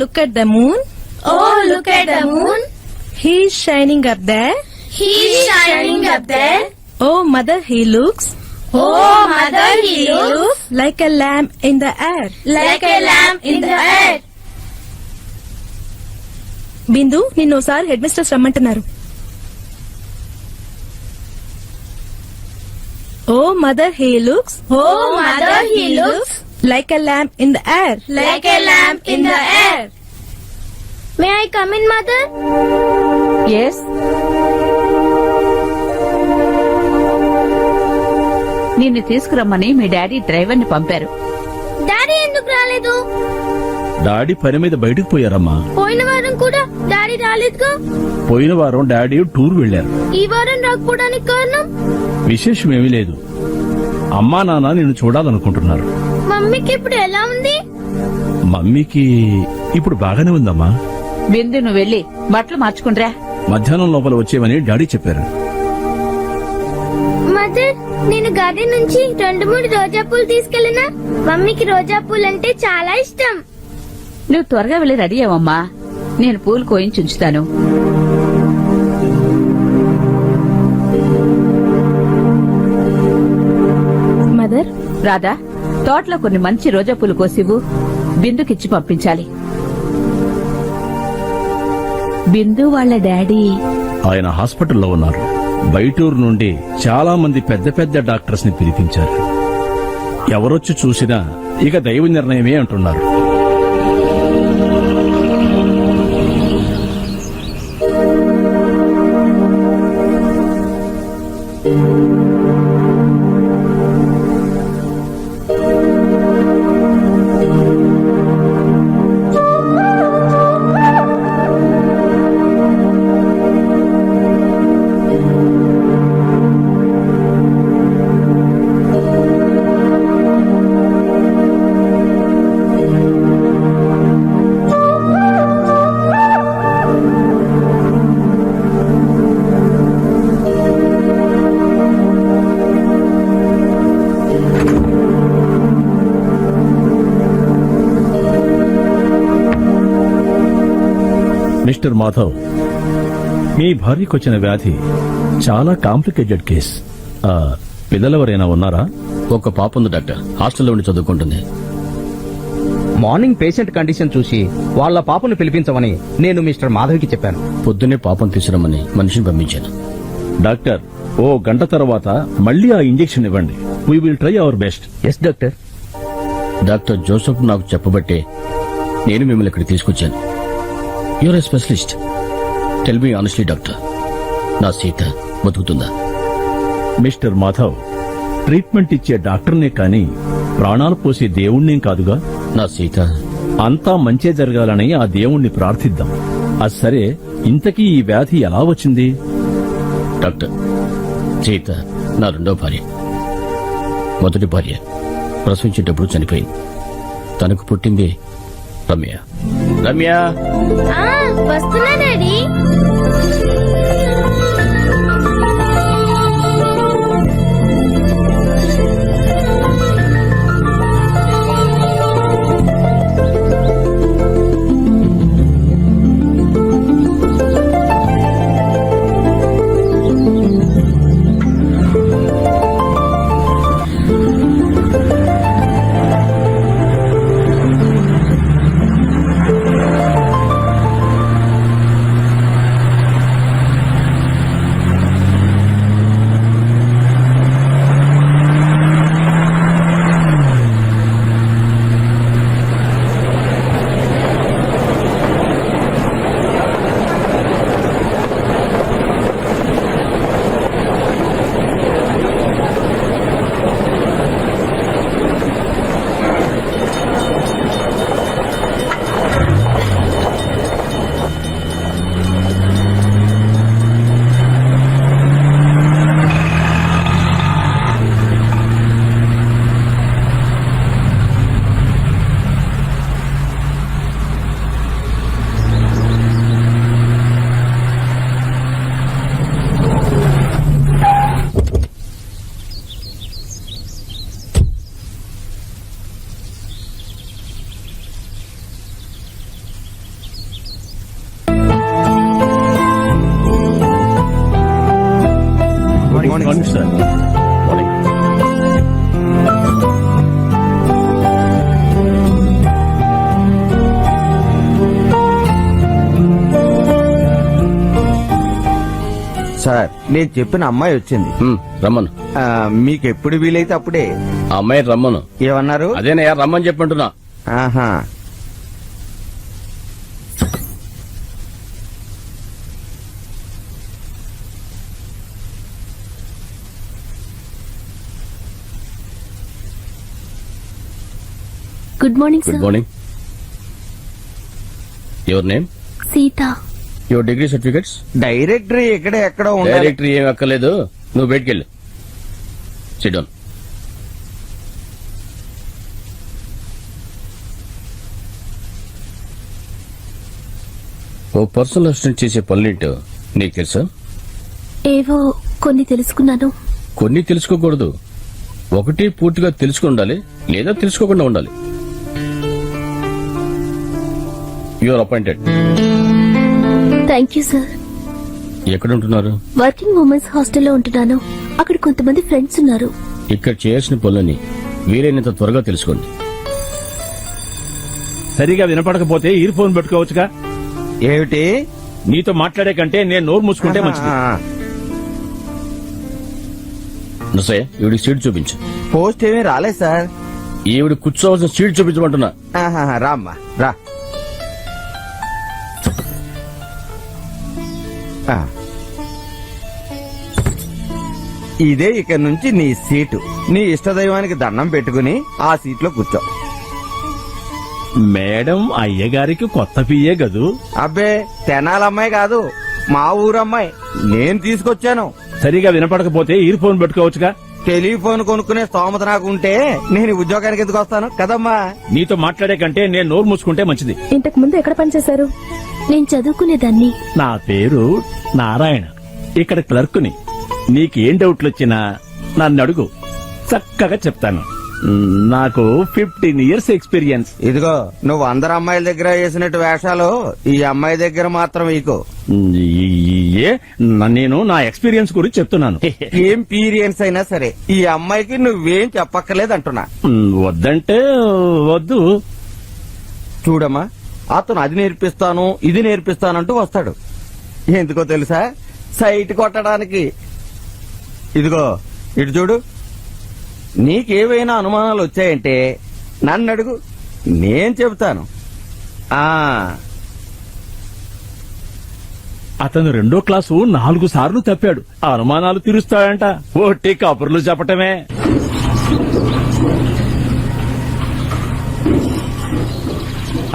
look at the moon. Oh, look at the moon. He's shining up there. He's shining up there. Oh, mother, he looks Oh, mother, he looks like a lamp in the air. like a lamp in the air. బిందు నిన్ను ఒకసారి headmistress రమ్మంటున్నారు ఓ mother he looks Oh, mother, he looks like a lamp in the air like a lamp in the air. May I come in, mother? Yes నిన్ను తీసుకురమ్మని మీ daddy డ్రైవర్ని పంపారు. Daddy ఎందుకు రాలేదు? Daddy పని మీద బయటకు పోయారమ్మా. పోయిన వారం కూడా డాడీ రాలేదుగా? పోయిన వారం డాడీ టూర్ వెళ్ళారు ఈ వారం రాకపోవడానికి కారణం? విశేషం ఏమీ లేదు. అమ్మా నాన్న నిన్ను చూడాలనుకుంటున్నారు. మమ్మీకి ఇప్పుడు ఎలా ఉంది? మమ్మీకి ఇప్పుడు బాగానే ఉందమ్మా. బిందు నువ్వు వెళ్ళి బట్టలు మార్చుకుండ్రా మధ్యాహ్నం లోపల వచ్చేవని డాడీ చెప్పారు. మదర్ నేను గార్డెన్ నుంచి రెండు మూడు రోజా పూలు తీసుకెళ్ళినా మమ్మీకి రోజా పూలు అంటే చాలా ఇష్టం. నువ్వు త్వరగా వెళ్ళి రెడీ అవ్వమ్మా. నేను పూలు కోయించి ఉంచుతాను. మదర్? రాధా? తోటలో కొన్ని మంచి రోజా పూలు కోసివు బిందుకిచ్చి పంపించాలి. బిందు వాళ్ళ డాడీ. ఆయన హాస్పిటల్లో ఉన్నారు. బయటూరు నుండి చాలా మంది పెద్ద పెద్ద డాక్టర్స్ని పిలిపించారు. ఎవరొచ్చి చూసినా ఇక దైవ నిర్ణయమే అంటున్నారు. మిస్టర్ మాధవ్ మీ భార్యకు వచ్చిన వ్యాధి చాలా కాంప్లికేటెడ్ కేస్. పిల్లలెవరైనా ఉన్నారా? ఒక పాప ఉంది డాక్టర్. హాస్టల్లో ఉండి చదువుకుంటుంది. మార్నింగ్ పేషెంట్ కండిషన్ చూసి వాళ్ళ పాపను పిలిపించమని నేను మిస్టర్ మాధవ్కి చెప్పాను. పొద్దున్నే పాపం తీసుకురమ్మని మనిషిని పంపించాను. డాక్టర్ ఓ గంట తర్వాత మళ్ళీ ఆ ఇంజెక్షన్ ఇవ్వండి. We will try our best yes doctor. Doctor Joseph నాకు చెప్పబట్టే నేను మిమ్మల్ని ఇక్కడ తీసుకొచ్చాను. Your a specialist tell me honestly doctor నా సీత బతుకుతుందా? మిస్టర్ మాధవ్ ట్రీట్మెంట్ ఇచ్చే డాక్టర్నే కాని ప్రాణాలు పోసే దేవుణ్ణేం కాదుగా? నా సీత. అంతా మంచే జరగాలని ఆ దేవుణ్ణి ప్రార్థిద్దాం. అది సరే ఇంతకీ ఈ వ్యాధి ఎలా వచ్చింది? డాక్టర్ సీత నా రెండో భార్య. మొదటి భార్య ప్రసవించేటప్పుడు చనిపోయింది. తనకు పుట్టింది రమ్య. రమ్య. ఆ వస్తున్నా daddy morning sir morning sir నేను చెప్పిన అమ్మాయి వచ్చింది. రమ్మను. ఆ, మీకు ఎప్పుడు వీలైతే అప్పుడే. ఆ అమ్మాయి రమ్మను. ఏమన్నారు? అదేనయ్యా రమ్మని చెప్పంటున్నా. ఆహా. Good morning good morning your name Sita your degree certificates directory ఇక్కడ ఎక్కడో ఉండాలి. డైరెక్టరీ ఏం అక్కర్లేదు. నువ్వు బయటికెళ్ళు సిడౌన్ ఓ పర్సనల్ అసిస్టెంట్ చేసే పనులేంటో నీకు తెలుసా? ఏవో కొన్ని తెలుసుకున్నాను. కొన్ని తెలుసుకోకూడదు. ఒకటి పూర్తిగా తెలుసుకుని ఉండాలి లేదా తెలుసుకోకుండా ఉండాలి. Your appointed thank you sir ఎక్కడ ఉంటున్నారు వర్కింగ్ ఉమెన్స్ హాస్టల్లో ఉంటున్నాను. అక్కడ కొంతమంది ఫ్రెండ్స్ ఉన్నారు. ఇక్కడ చేయాల్సిన పనులని వీలైనంత త్వరగా తెలుసుకోండి. సరిగా వినపడకపోతే ఇయర్ ఫోన్ పెట్టుకోవచ్చుగా? ఏమిటి? నీతో మాట్లాడే కంటే నేను నోరు మూసుకుంటే మంచిది. ఈవిడికి సీట్ చూపించు. పోస్ట్ ఏమీ రాలేదు సార్. ఈవిడ కూర్చోవలసిన సీట్ చూపించమంటున్నా. ఆహా, రామ్మా రా. ఇదే ఇక నుంచి నీ సీటు. నీ ఇష్టదైవానికి దండం పెట్టుకుని ఆ సీట్లో కూర్చో. మేడం అయ్యగారికి కొత్త పియ్యే గదు. అబ్బే తెనాలమ్మాయి కాదు మా ఊరమ్మాయి. నేను తీసుకొచ్చాను. సరిగా వినపడకపోతే ఇయర్ ఫోన్ పెట్టుకోవచ్చుగా? టెలిఫోన్ కొనుక్కునే స్తోమత నాకు ఉంటే నేను ఉద్యోగానికి ఎందుకు వస్తాను? కదమ్మా. నీతో మాట్లాడే కంటే నేను నోరు మూసుకుంటే మంచిది. ఇంతకు ముందు ఎక్కడ పనిచేశారు? నేను చదువుకునేదాన్ని. నా పేరు నారాయణ. ఇక్కడ క్లర్కుని. నీకేం డౌట్లు వచ్చినా నన్ను అడుగు. చక్కగా చెప్తాను. నాకు ఫిఫ్టీన్ ఇయర్స్ ఎక్స్పీరియన్స్. ఇదిగో నువ్వు అందరు అమ్మాయిల దగ్గర వేసినట్టు వేషాలు ఈ అమ్మాయి దగ్గర మాత్రం ఈకు. ఏ? న- నేను నా ఎక్స్పీరియన్స్ గురించి చెప్తున్నాను. ఏం పీరియన్స్ అయినా సరే ఈ అమ్మాయికి నువ్వేం చెప్పక్కర్లేదు అంటున్నా వద్దంటే వద్దు. చూడమ్మా అతను అది నేర్పిస్తాను ఇది నేర్పిస్తానంటూ వస్తాడు. ఎందుకో తెలుసా? సైట్ కొట్టడానికి. ఇదిగో ఇటు చూడు. నీకేవైనా అనుమానాలు వచ్చాయంటే నన్ను అడుగు. నేను చెబుతాను. ఆ. అతను రెండో క్లాసు నాలుగు సార్లు తప్పాడు. ఆ అనుమానాలు తీరుస్తాడంట. ఒట్టి కబుర్లు చెప్పటమే.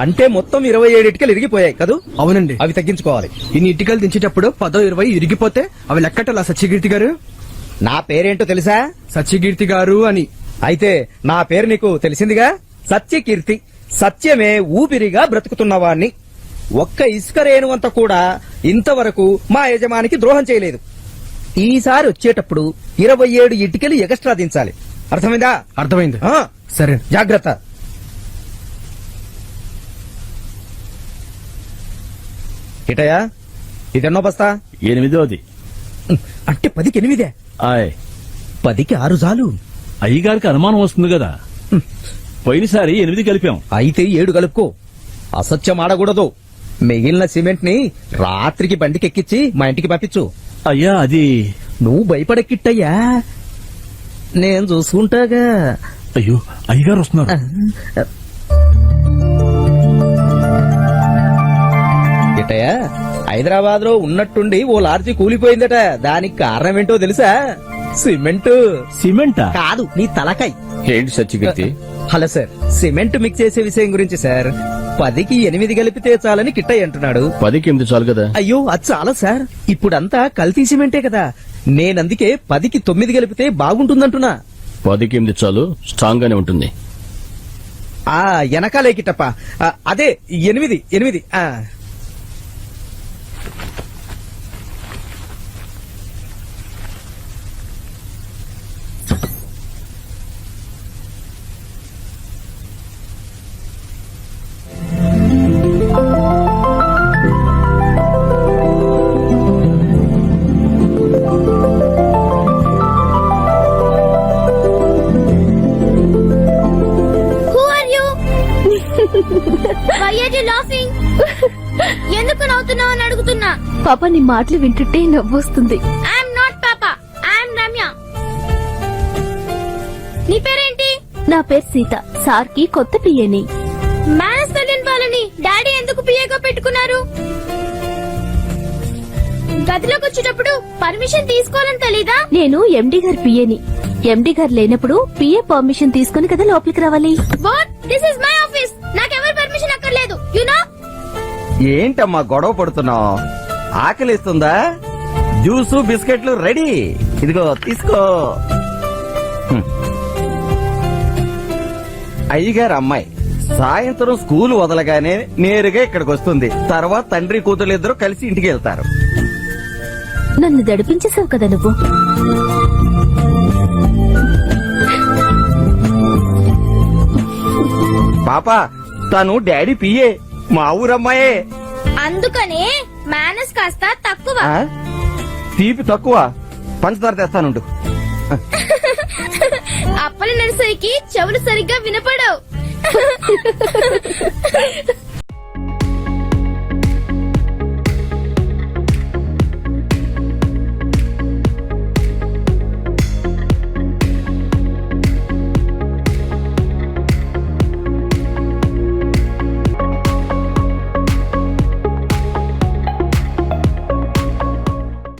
అంటే మొత్తం ఇరవై ఏడు ఇటుకలు ఇరిగిపోయాయి కదూ? అవునండి. అవి తగ్గించుకోవాలి. ఇన్ని ఇటుకలు దించేటప్పుడు పదో ఇరవై ఇరిగిపోతే అవి లెక్కటలా సత్యకీర్తి గారు? నా పేరేంటో తెలుసా? సత్యకీర్తి గారు అని. అయితే నా పేరు నీకు తెలిసిందిగా? సత్యకీర్తి. సత్యమే ఊపిరిగా బ్రతుకుతున్నవాణ్ణి. ఒక్క ఇసుక రేణువంత కూడా ఇంతవరకు మా యజమానికి ద్రోహం చేయలేదు. ఈసారి వచ్చేటప్పుడు ఇరవై ఏడు ఇటుకలు ఎగస్ట్రా దించాలి. అర్థమైందా? అర్థమైంది. ఆ, సరే. జాగ్రత్త. ఇటయా? ఇదెన్నో బస్తా? ఎనిమిదోది. అంటే పదికి ఎనిమిదే ఆయ్. పదికి ఆరు చాలు. అయ్యగారికి అనుమానం వస్తుంది కదా. పోయినసారి ఎనిమిది కలిపాం. అయితే ఏడు కలుపుకో. అసత్యం ఆడకూడదు. మిగిలిన సిమెంట్ని రాత్రికి బండికి ఎక్కించి మా ఇంటికి పంపించు. అయ్యా అది నువ్వు భయపడెక్కిట్టయ్యా. నేను చూసుకుంటాగా. అయ్యో అయ్యగారు వస్తున్నారు. ఇటయ్యా హైదరాబాద్లో ఉన్నట్టుండి ఓ లార్జీ కూలిపోయిందట. దానికి కారణం ఏంటో తెలుసా? సిమెంట్. సిమెంటా? కాదు నీ తలకాయ్ ఏంటి Satyakirti hello sir cement mix చేసే విషయం గురించి సార్. పదికి ఎనిమిది కలిపితే చాలని కిట్టయ్య అంటున్నాడు. పదికి ఎనిమిది చాలు కదా? అయ్యో అది చాలా సార్. ఇప్పుడంతా కల్తీ సిమెంటే కదా. నేనందుకే పదికి తొమ్మిది కలిపితే బాగుంటుందంటున్నా. పదికి ఎనిమిది చాలు స్ట్రాంగ్ గానే ఉంటుంది. ఆ వెనకాలే కిట్టప్ప. అదే ఎనిమిది ఎనిమిది పాప నీ మాటలు వింటుంటే నవ్వొస్తుంది. ఐఎమ్ నాట్ పాప ఐఎమ్ రమ్య నీ పేరేంటి? నా పేరు సీత. సార్కి కొత్త పియ్యని మేనస్ తెలియని వాళ్ళని డాడీ ఎందుకు పిఏగా పెట్టుకున్నారు? గదిలోకి వచ్చేటప్పుడు పర్మిషన్ తీసుకోవాలని తెలీదా? నేను ఎండి గారి పియ్యని ఎండి గారు లేనప్పుడు పిఏ పర్మిషన్ తీసుకుని కదా లోపలికి రావాలి. What this is my office నాకెవరు పర్మిషన్ అక్కర్లేదు. యు నో ఏంటమ్మా గొడవ పడుతున్నావు? ఆకలిస్తుందా? జ్యూసు బిస్కెట్లు రెడీ. ఇదిగో తీసుకో. అయ్యగారు అమ్మాయి సాయంత్రం స్కూల్ వదలగానే నేరుగా ఇక్కడికి వస్తుంది తర్వాత తండ్రి కూతురు ఇద్దరు కలిసి ఇంటికి వెళ్తారు. నన్ను దడిపించేసావు కదా నువ్వు? పాప తను డాడీ పిఏ మా ఊరమ్మాయే. అందుకనే మేనస్ కాస్త తక్కువ. ఆ? తీపి తక్కువ. పంచదార తెస్తానుండు. అప్పల నర్సరీకి చెవులు సరిగ్గా వినపడవు.